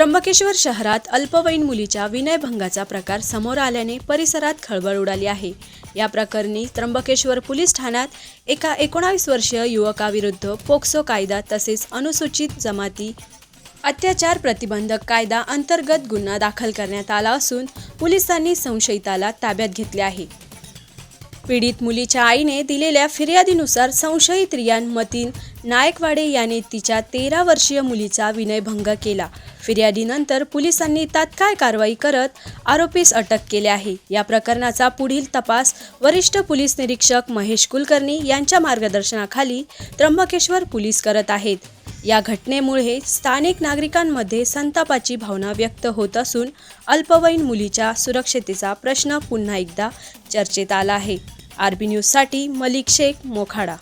त्र्यंबकेश्वर शहरात अल्पवयीन मुलीच्या विनयभंगाचा प्रकार समोर आल्याने परिसरात खळबळ उडाली आहे. या प्रकरणी त्र्यंबकेश्वर पोलीस ठाण्यात एका एकोणावीस वर्षीय युवकाविरुद्ध पोक्सो कायदा तसेच अनुसूचित जमाती अत्याचार प्रतिबंधक कायदा अंतर्गत गुन्हा दाखल करण्यात आला असून पोलिसांनी संशयिताला ताब्यात घेतले आहे. पीडित मुलीच्या आईने दिलेल्या फिर्यादीनुसार संशयित रियान मतीन नायकवाडे याने तिच्या तेरा वर्षीय मुलीचा विनयभंग केला. फिर्यादीनंतर पोलिसांनी तात्काळ कारवाई करत आरोपीस अटक केले आहे. या प्रकरणाचा पुढील तपास वरिष्ठ पोलीस निरीक्षक महेश कुलकर्णी यांच्या मार्गदर्शनाखाली त्र्यंबकेश्वर पोलीस करत आहेत. या घटनेमुळे स्थानिक नागरिकांमध्ये संतापाची भावना व्यक्त होत असून अल्पवयीन मुलीच्या सुरक्षतेचा प्रश्न पुन्हा एकदा चर्चेत आला आहे. आर बी न्यूजसाठी मलिक शेख मोखाडा.